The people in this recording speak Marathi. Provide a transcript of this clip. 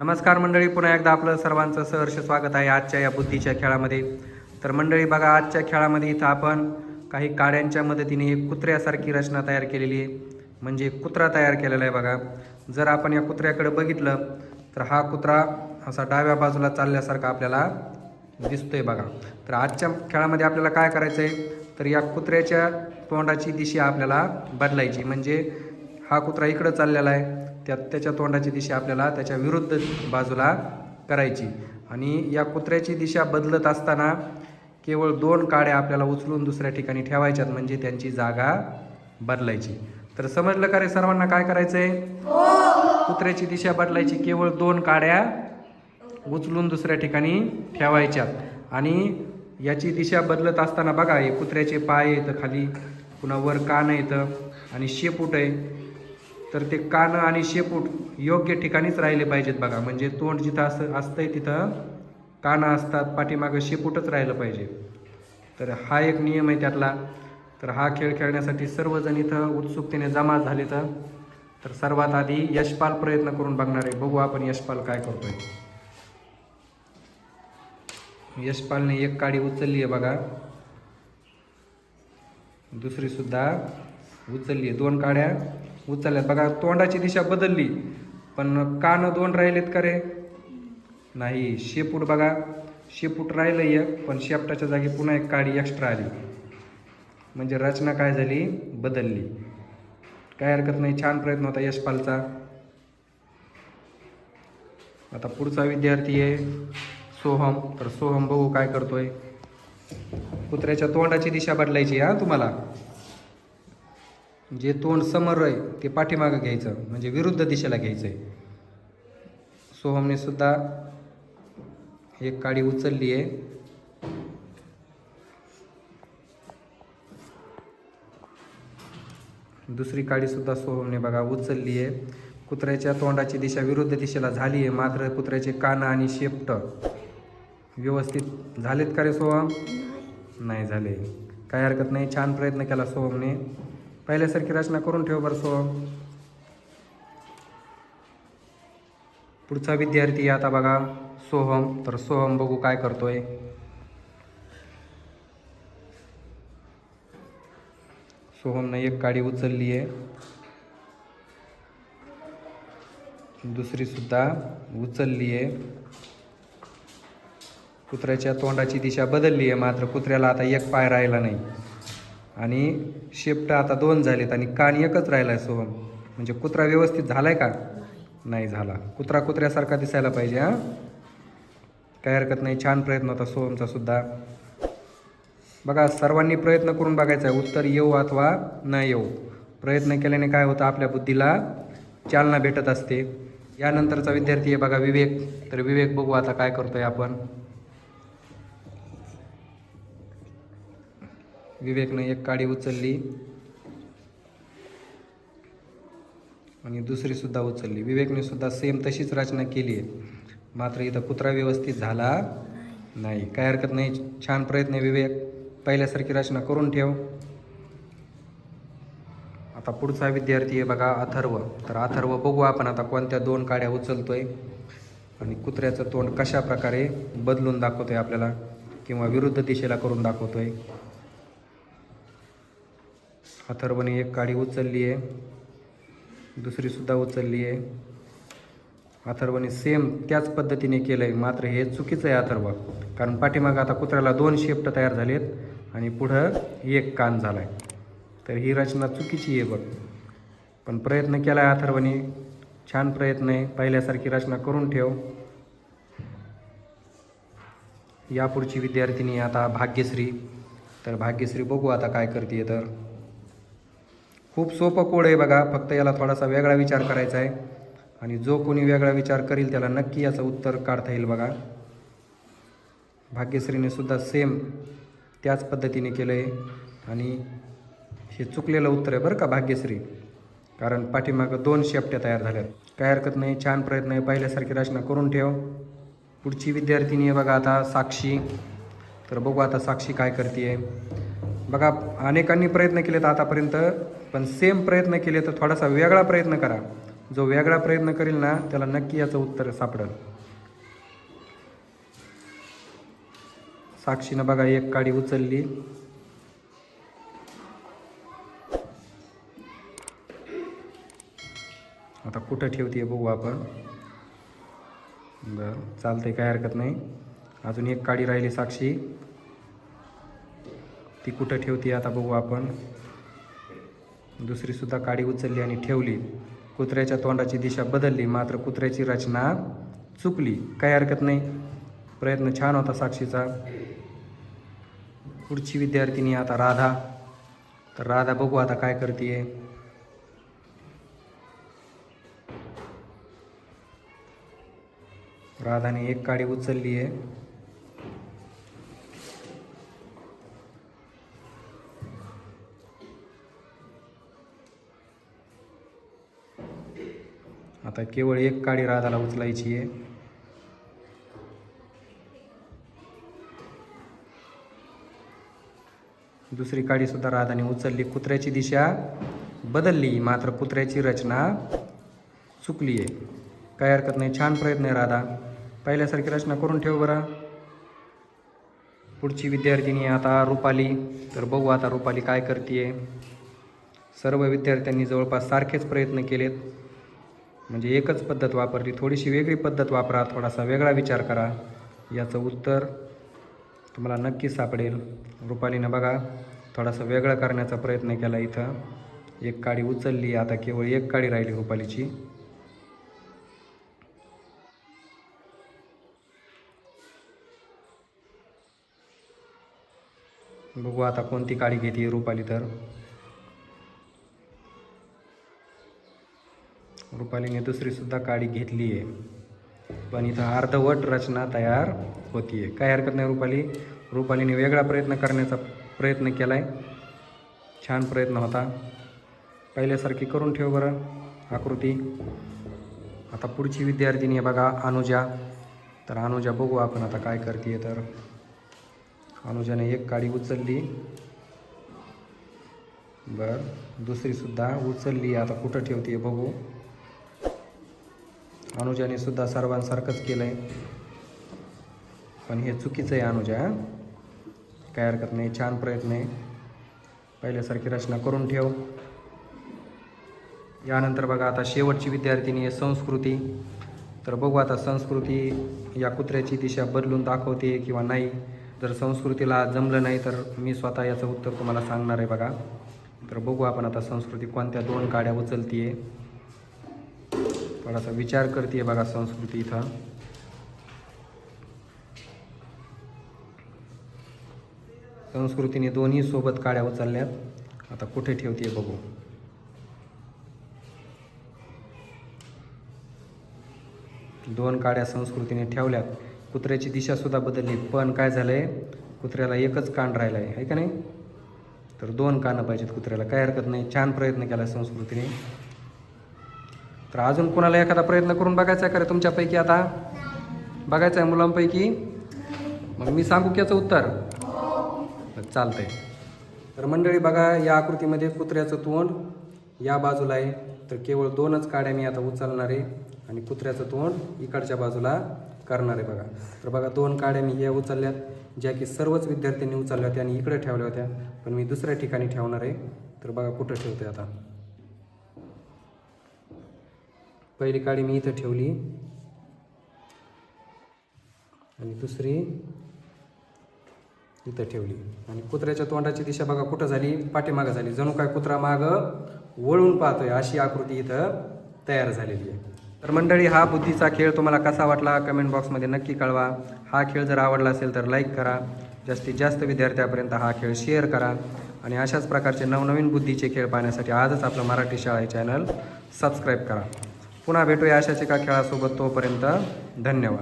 नमस्कार मंडळी पुन्हा एकदा आपलं सर्वांचं सहर्ष स्वागत आहे आजच्या या बुद्धीच्या खेळामध्ये. तर मंडळी बघा आजच्या खेळामध्ये इथं आपण काही काड्यांच्या मदतीने एक कुत्र्यासारखी रचना तयार केलेली आहे. म्हणजे कुत्रा तयार केलेला आहे बघा. जर आपण या कुत्र्याकडे बघितलं तर हा कुत्रा असा डाव्या बाजूला चालल्यासारखा आपल्याला दिसतोय बघा. तर आजच्या खेळामध्ये आपल्याला काय करायचं आहे तर या कुत्र्याच्या तोंडाची दिशा आपल्याला बदलायची. म्हणजे हा कुत्रा इकडं चाललेला आहे. त्यात त्याच्या तोंडाची दिशा आपल्याला त्याच्या विरुद्ध बाजूला करायची. आणि या कुत्र्याची दिशा बदलत असताना केवळ दोन काड्या आपल्याला उचलून दुसऱ्या ठिकाणी ठेवायच्यात म्हणजे त्यांची जागा बदलायची. तर समजलं का रे सर्वांना काय करायचंय? कुत्र्याची दिशा बदलायची केवळ दोन काड्या उचलून दुसऱ्या ठिकाणी ठेवायच्यात. आणि याची दिशा बदलत असताना बघा हे कुत्र्याचे पाय येतं खाली पुन्हा वर कान येतं आणि शेपूट आहे. तर ते कान आणि शेपूट योग्य ठिकाणीच राहिले पाहिजेत बघा. म्हणजे तोंड जिथं असं असतंय तिथं कानं असतात पाठीमागं शेपूटच राहिलं पाहिजे. तर हा एक नियम आहे त्यातला. तर हा खेळ खेळण्यासाठी सर्वजण इथं उत्सुकतेने जमा झाले तर तर सर्वात आधी यशपाल प्रयत्न करून बघणार आहे. बघू आपण यशपाल काय करतोय. यशपालने एक काडी उचलली आहे बघा. दुसरी सुद्धा उचलली आहे. दोन काड्या. उचलल्यात. बघा तोंडाची दिशा बदलली पण कान दोन राहिलेत का रे? नाही शेपूट बघा. शेपूट राहिलं एक पण शेपटाच्या जागी पुन्हा एक काडी एक्स्ट्रा आली. म्हणजे रचना काय झाली? बदलली. काय हरकत नाही छान प्रयत्न होता यशपालचा. आता पुढचा विद्यार्थी आहे सोहम. तर सोहम बघू काय करतोय. कुत्र्याच्या तोंडाची दिशा बदलायची हा तुम्हाला? जे तोंड समोर आहे ते पाठीमागं घ्यायचं म्हणजे विरुद्ध दिशेला घ्यायचं आहे सोहमने सुद्धा एक काडी उचलली आहे. दुसरी काडी सुद्धा सोहमने बघा उचलली आहे. कुत्र्याच्या तोंडाची दिशा विरुद्ध दिशेला झाली आहे मात्र कुत्र्याचे कान आणि शेपट व्यवस्थित झालेत का रे सोहम? नाही. झाले. काय हरकत नाही. छान प्रयत्न केला सोहमने. पहिल्यासारखी रचना करून ठेव बरं सोहम. पुढचा विद्यार्थी आहे आता बघा सोहम. तर सोहम बघू काय करतोय. सोहमनं एक काडी उचलली आहे. दुसरी सुद्धा उचलली आहे. कुत्र्याच्या तोंडाची दिशा बदलली आहे मात्र कुत्र्याला आता एक पाय राहिला नाही. आणि शेपटं आता दोन झालेत आणि कान एकच राहिला आहे सोहम म्हणजे कुत्रा व्यवस्थित झालाय का? नाही झाला. कुत्रा कुत्र्यासारखा दिसायला पाहिजे हां? काही हरकत नाही. छान प्रयत्न होता सोहमचा सुद्धा. बघा सर्वांनी प्रयत्न करून बघायचा आहे. उत्तर येऊ अथवा न येऊ. प्रयत्न केल्याने काय होतं? आपल्या बुद्धीला चालना भेटत असते. यानंतरचा विद्यार्थी आहे बघा विवेक. तर विवेक बघू आता काय करतोय आपण. विवेकनं एक काडी उचलली. आणि दुसरी सुद्धा उचलली. विवेकने सुद्धा सेम तशीच रचना केली. आहे मात्र इथं कुत्रा व्यवस्थित झाला नाही. काय हरकत नाही. छान प्रयत्न आहे विवेक. पहिल्यासारखी रचना करून ठेव. आता पुढचा विद्यार्थी आहे बघा अथर्व. तर अथर्व बघू आपण आता कोणत्या दोन काड्या उचलतोय. आणि कुत्र्याचं तोंड कशा प्रकारे बदलून दाखवतोय आपल्याला किंवा विरुद्ध दिशेला करून दाखवतोय. अथर्वने एक काडी उचलली आहे. दुसरीसुद्धा उचलली आहे. अथर्वने सेम त्याच पद्धतीने केलं आहे मात्र हे चुकीचं आहे अथर्व. कारण पाठीमागं आता कुत्र्याला दोन शेपट तयार झालेत आणि पुढं एक कान झाला आहे तर ही रचना चुकीची आहे बघ. पण प्रयत्न केला आहे अथर्वने. छान प्रयत्न आहे. पहिल्यासारखी रचना करून ठेव. यापुढची विद्यार्थिनी आता भाग्यश्री. तर भाग्यश्री बघू आता काय करते तर. खूप सोपं कोड आहे बघा फक्त याला थोडासा वेगळा विचार करायचा आहे. आणि जो कोणी वेगळा विचार करील त्याला नक्की याचं उत्तर काढता येईल बघा. भाग्यश्रीने सुद्धा सेम त्याच पद्धतीने केलं आहे आणि हे चुकलेलं उत्तर आहे बरं का भाग्यश्री. कारण पाठीमागं दोन शेपट्या तयार झाल्यात. काय हरकत नाही छान प्रयत्न आहे. पहिल्यासारखी रचना करून ठेव. पुढची विद्यार्थिनी आहे बघा आता साक्षी. तर बघू आता साक्षी काय करते आहे बघा अनेकांनी प्रयत्न केलेत आतापर्यंत पण सेम प्रयत्न केले तर थोडासा वेगळा प्रयत्न करा. जो वेगळा प्रयत्न करेल ना त्याला नक्की याचं उत्तर सापडेल. साक्षीनं बघा एक काडी उचलली. आता कुठं ठेवते बघू आपण. बरं चालतंय काय हरकत नाही. अजून एक काडी राहिली साक्षी. ती कुठं ठेवते आता बघू आपण. दुसरीसुद्धा काडी उचलली आणि ठेवली. कुत्र्याच्या तोंडाची दिशा बदलली मात्र कुत्र्याची रचना चुकली. काही हरकत नाही. प्रयत्न छान होता साक्षीचा. पुढची विद्यार्थिनी आता राधा. तर राधा बघू आता काय करते राधाने एक काडी उचलली आहे आता केवळ एक काडी राधाला उचलायची आहे. दुसरी काडी सुद्धा राधाने उचलली. कुत्र्याची दिशा बदलली. मात्र कुत्र्याची रचना चुकली आहे. काय हरकत नाही. छान प्रयत्न आहे राधा. पहिल्यासारखी रचना करून ठेव बरं. पुढची विद्यार्थिनी आता रुपाली. तर बघू आता रुपाली काय करते सर्व विद्यार्थ्यांनी जवळपास सारखेच प्रयत्न केलेत. म्हणजे एकच पद्धत वापरली थोडीशी वेगळी पद्धत वापरा थोडासा वेगळा विचार करा. याचं उत्तर तुम्हाला नक्कीच सापडेल. रुपालीनं बघा थोडासा वेगळा करण्याचा प्रयत्न केला इथं. एक काडी उचलली आता केवळ एक काडी राहिली रुपालीची. बघू आता कोणती काडी घेते रुपाली तर. रुपालीने दुसरीसुद्धा काडी घेतली आहे. पण इथं अर्धवट रचना तयार होती आहे काय हरकत नाही रुपाली. रुपालीने वेगळा प्रयत्न करण्याचा प्रयत्न केला आहे छान प्रयत्न होता. पहिल्यासारखी करून ठेव बरं आकृती. आता पुढची विद्यार्थिनी आहे बघा अनुजा. तर अनुजा बघू आपण आता काय करते तर. अनुजाने एक काडी उचलली. बर दुसरीसुद्धा उचलली. आता कुठं ठेवते बघू. अनुजाने सुद्धा सर्वांसारखंच केलं आहे पण हे चुकीचं आहे अनुजा काय हरकत नाही छान प्रयत्न आहे. पहिल्यासारखी रचना करून ठेव. यानंतर बघा आता शेवटची विद्यार्थिनी आहे संस्कृती. तर बघू आता संस्कृती या कुत्र्याची दिशा बदलून दाखवते किंवा नाही. जर संस्कृतीला जमलं नाही तर मी स्वतः याचं उत्तर तुम्हाला सांगणार आहे बघा. तर बघू आपण आता संस्कृती कोणत्या दोन काड्या आहे थोडासा विचार करते बघा संस्कृती इथं. संस्कृतीने दोन्ही सोबत काड्या उचलल्यात. आता कुठे ठेवते बघू. दोन काड्या संस्कृतीने ठेवल्यात. कुत्र्याची दिशासुद्धा बदलली पण काय झालंय? कुत्र्याला एकच कान राहिला आहे का नाही? तर दोन कानं पाहिजेत कुत्र्याला काय हरकत नाही. छान प्रयत्न केला संस्कृतीने. तर अजून कोणाला एखादा प्रयत्न करून बघायचा आहे तुमच्यापैकी आता? बघायचं आहे मुलांपैकी? मग मी सांगू की याचं उत्तर? चालतंय. तर मंडळी बघा या आकृतीमध्ये कुत्र्याचं तोंड या बाजूला आहे. तर केवळ दोनच काड्या मी आता उचलणार आहे आणि कुत्र्याचं तोंड इकडच्या बाजूला करणार आहे बघा. तर बघा दोन काड्या मी या उचलल्यात ज्या की सर्वच विद्यार्थ्यांनी उचलल्या होत्या आणि इकडे ठेवल्या होत्या पण मी दुसऱ्या ठिकाणी ठेवणार आहे. तर बघा कुठं ठेवते आता? पहिली काडी मी इथं ठेवली. आणि दुसरी इथं ठेवली. आणि कुत्र्याच्या तोंडाची दिशा बघा कुठं झाली? पाठीमागं झाली. जणू काय कुत्रा मागं वळून पाहतोय. अशी आकृती इथं तयार झालेली आहे. तर मंडळी हा बुद्धीचा खेळ तुम्हाला कसा वाटला? कमेंट बॉक्समध्ये नक्की कळवा. हा खेळ जर आवडला असेल तर लाईक करा. जास्तीत जास्त विद्यार्थ्यापर्यंत हा खेळ शेअर करा. आणि अशाच प्रकारचे नवनवीन बुद्धीचे खेळ पाहण्यासाठी आजच आपलं मराठी शाळा चॅनल सबस्क्राईब करा. पुन्हा भेटूया अशाच एका खेळासोबत तोपर्यंत. धन्यवाद.